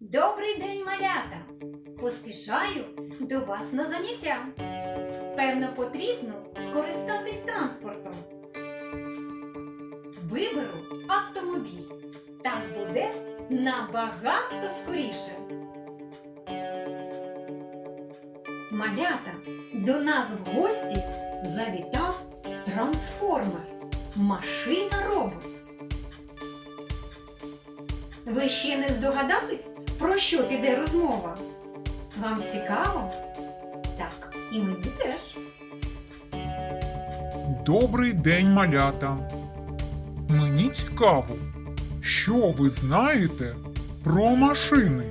Добрий день, малята! Поспішаю до вас на заняття. Певно, потрібно скористатись транспортом. Виберу автомобіль. Так буде набагато скоріше. Малята, до нас в гості завітав трансформер. Машина робот. Ви ще не здогадались, про що піде розмова? Вам цікаво? Так, і мені теж. Добрий день, малята. Мені цікаво, що ви знаєте про машини,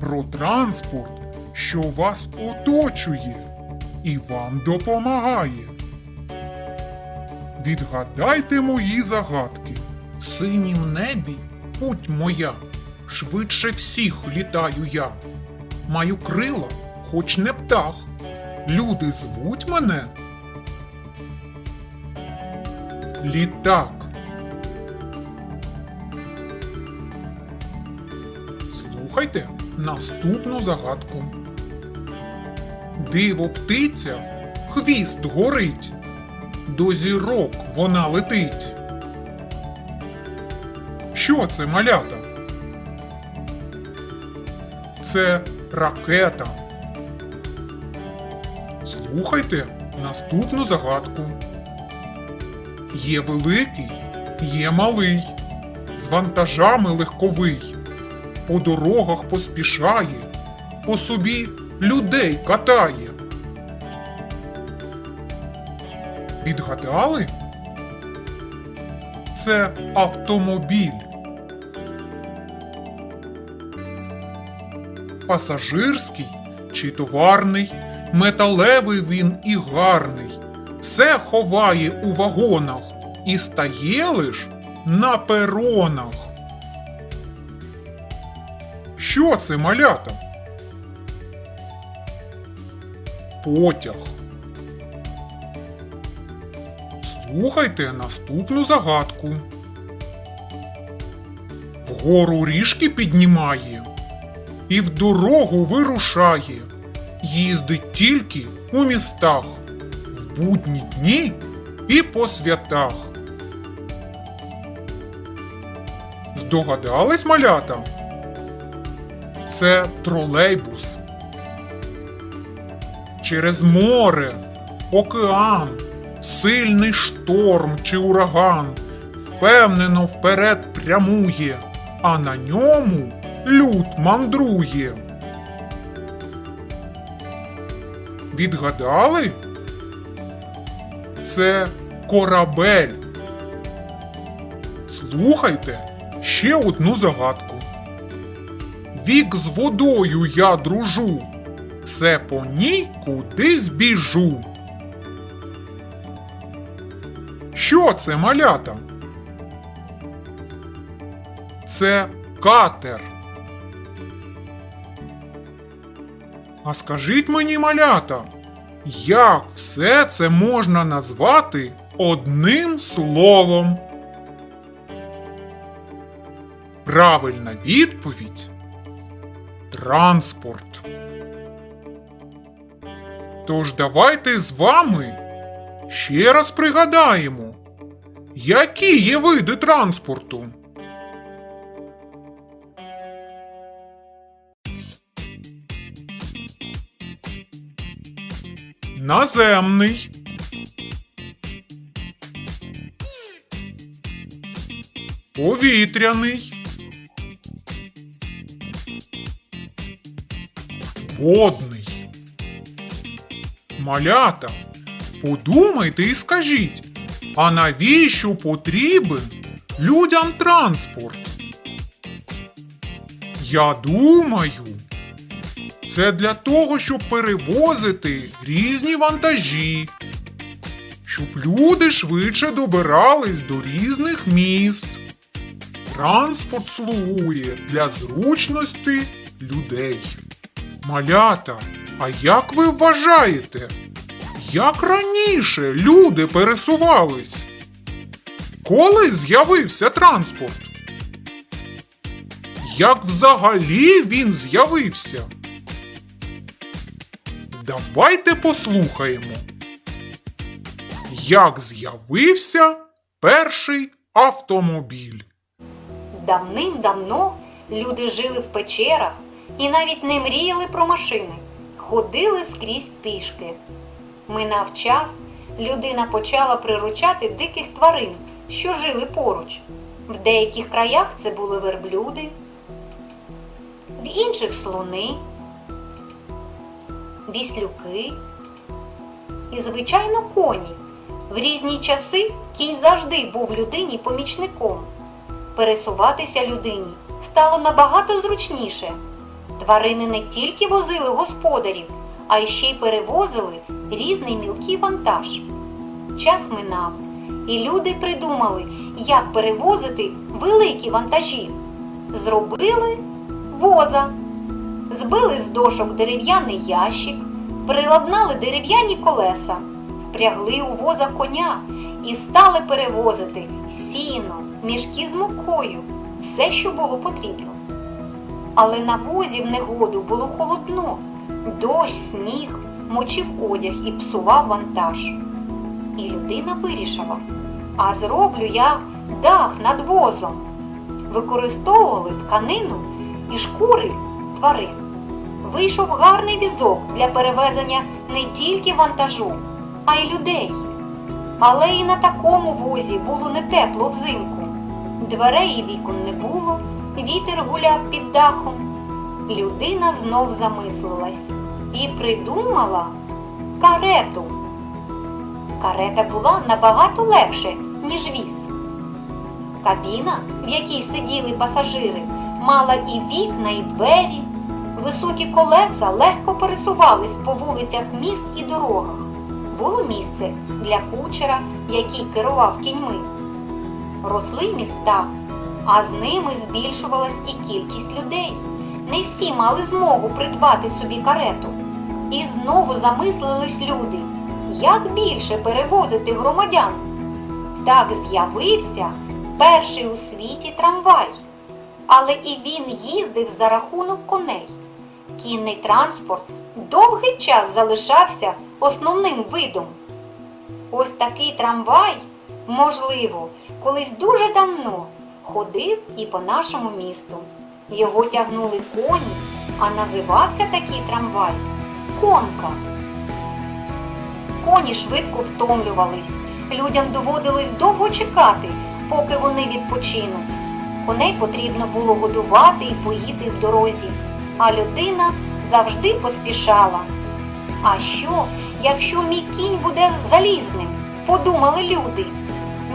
про транспорт, що вас оточує і вам допомагає. Відгадайте мої загадки. В синім небі путь моя, швидше всіх літаю я. Маю крила, хоч не птах. Люди звуть мене Літак. Слухайте наступну загадку. Диво птиця, хвіст горить, до зірок вона летить. Що це малята? Це ракета. Слухайте наступну загадку. Є великий, є малий, з вантажами легковий, по дорогах поспішає, по собі людей катає. Відгадали? Це автомобіль. Пасажирський чи товарний, металевий він і гарний все ховає у вагонах і стає лиш на перонах. Що це малята? Потяг. Слухайте наступну загадку. Вгору ріжки піднімає і в дорогу вирушає. Їздить тільки у містах в будні дні і по святах. Здогадались малята? Це тролейбус. Через море, океан, сильний шторм чи ураган впевнено вперед прямує, а на ньому люд мандрує. Відгадали? Це корабель. Слухайте ще одну загадку. Вік з водою я дружу, все по ній кудись біжу. Що це малята? Це катер. А скажіть мені, малята, як все це можна назвати одним словом? Правильна відповідь транспорт. Тож давайте з вами ще раз пригадаємо, які є види транспорту. Наземний. Повітряний. Водний. Малята, подумайте і скажіть, а навіщо потрібен людям транспорт? Я думаю, це для того, щоб перевозити різні вантажі, щоб люди швидше добирались до різних міст. Транспорт слугує для зручності людей. Малята, а як ви вважаєте, як раніше люди пересувались? Коли з'явився транспорт? як взагалі він з'явився? Давайте послухаємо. Як з'явився перший автомобіль? Давним-давно люди жили в печерах і навіть не мріяли про машини, ходили скрізь пішки. Минав час, людина почала приручати диких тварин, що жили поруч. В деяких краях це були верблюди, в інших слони, віслюки і, звичайно, коні. В різні часи кінь завжди був людині помічником. Пересуватися людині стало набагато зручніше. Тварини не тільки возили господарів, а й ще й перевозили різний мілкий вантаж. Час минав, і люди придумали, як перевозити великі вантажі. Зробили воза, збили з дошок дерев'яний ящик, приладнали дерев'яні колеса, впрягли у воза коня і стали перевозити сіно, мішки з мукою, все, що було потрібно. Але на возі в негоду було холодно, дощ, сніг мочив одяг і псував вантаж. І людина вирішила: а зроблю я дах над возом. Використовували тканину і шкури тварин. Вийшов гарний візок для перевезення не тільки вантажу, а й людей. Але і на такому возі було не тепло взимку. Дверей і вікон не було, вітер гуляв під дахом. Людина знов замислилась і придумала карету. Карета була набагато легше, ніж віз. Кабіна, в якій сиділи пасажири, мала і вікна, і двері. Високі колеса легко пересувались по вулицях міст і дорогах. Було місце для кучера, який керував кіньми. Росли міста, а з ними збільшувалась і кількість людей. Не всі мали змогу придбати собі карету. І знову замислились люди, як більше перевозити громадян. Так з'явився перший у світі трамвай, але і він їздив за рахунок коней. Кінний транспорт довгий час залишався основним видом. Ось такий трамвай, можливо, колись дуже давно ходив і по нашому місту. Його тягнули коні, а називався такий трамвай конка. Коні швидко втомлювались. Людям доводилось довго чекати, поки вони відпочинуть. Коней потрібно було годувати і поїти в дорозі, а людина завжди поспішала. А що, якщо мій кінь буде залізним? Подумали люди.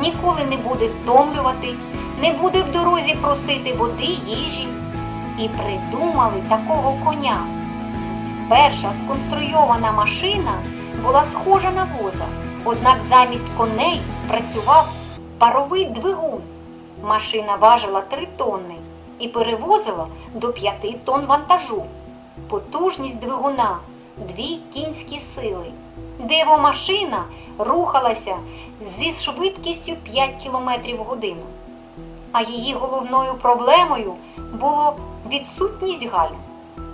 Ніколи не буде втомлюватись, не буде в дорозі просити води, їжі. І придумали такого коня. Перша сконструйована машина була схожа на воза, однак замість коней працював паровий двигун. Машина важила 3 тонни і перевозила до 5 тонн вантажу. Потужність двигуна дві кінські сили. Дивомашина рухалася зі швидкістю 5 км в годину. А її головною проблемою було відсутність гальм.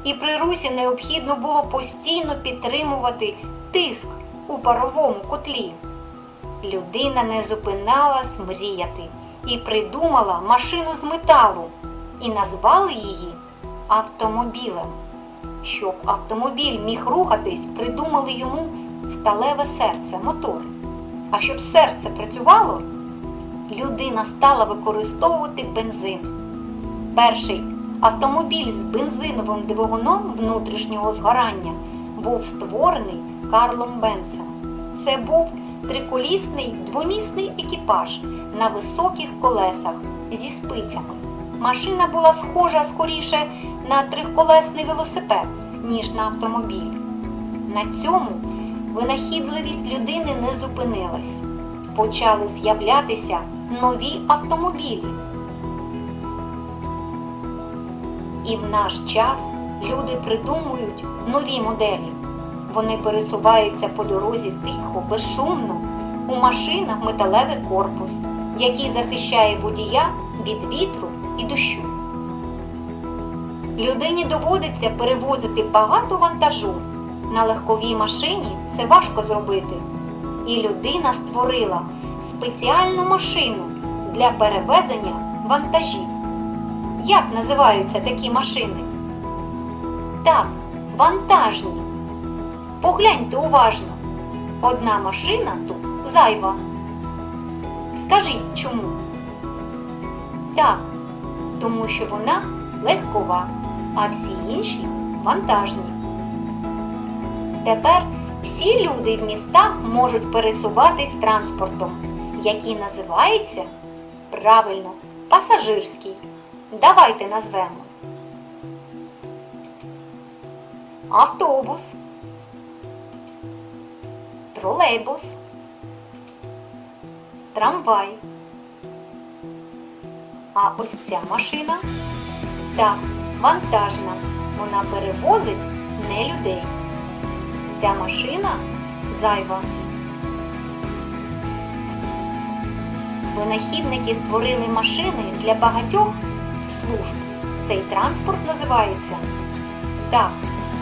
І при русі необхідно було постійно підтримувати тиск у паровому котлі. Людина не зупиналась мріяти і придумала машину з металу і назвали її автомобілем. Щоб автомобіль міг рухатись, придумали йому сталеве серце, мотор. А щоб серце працювало, людина стала використовувати бензин. Перший автомобіль з бензиновим двигуном внутрішнього згорання був створений Карлом Бенцем. Це був триколісний двомісний екіпаж на високих колесах зі спицями. Машина була схожа скоріше на триколесний велосипед, ніж на автомобіль. На цьому винахідливість людини не зупинилась. Почали з'являтися нові автомобілі. І в наш час люди придумують нові моделі. Вони пересуваються по дорозі тихо, безшумно. У машинах металевий корпус, який захищає водія від вітру і дощу. Людині доводиться перевозити багато вантажу. На легковій машині це важко зробити. І людина створила спеціальну машину для перевезення вантажів. Як називаються такі машини? Так, вантажні. Погляньте уважно. Одна машина тут зайва. Скажіть чому? Так, тому що вона легкова, а всі інші вантажні. Тепер всі люди в містах можуть пересуватись транспортом, який називається правильно пасажирський. Давайте назвемо. Автобус, тролейбус, трамвай. А ось ця машина так, вантажна. Вона перевозить не людей. Ця машина зайва. Винахідники створили машини для багатьох служб. Цей транспорт називається так,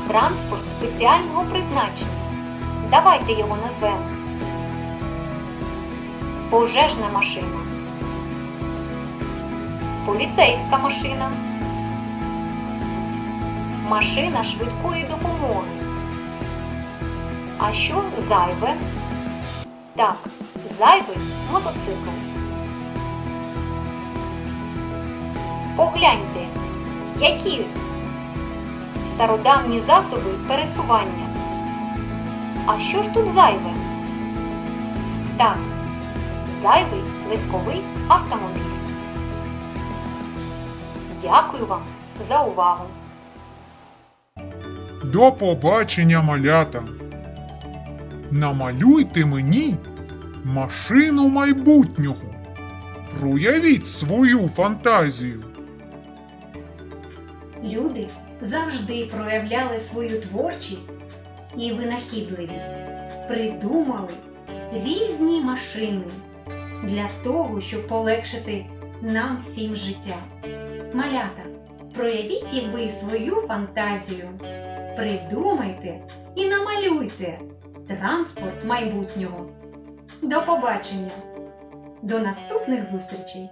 транспорт спеціального призначення. Давайте його назвемо. Пожежна машина. Поліцейська машина. Машина швидкої допомоги. А що зайве? Так, зайвий мотоцикл. Погляньте, які стародавні засоби пересування. А що ж тут зайве? Так, зайвий легковий автомобіль. Дякую вам за увагу! До побачення, малята. Намалюйте мені машину майбутнього. Проявіть свою фантазію. Люди завжди проявляли свою творчість і винахідливість, придумали різні машини для того, щоб полегшити нам всім життя. Малята, проявіть і ви свою фантазію, придумайте і намалюйте транспорт майбутнього. До побачення! До наступних зустрічей!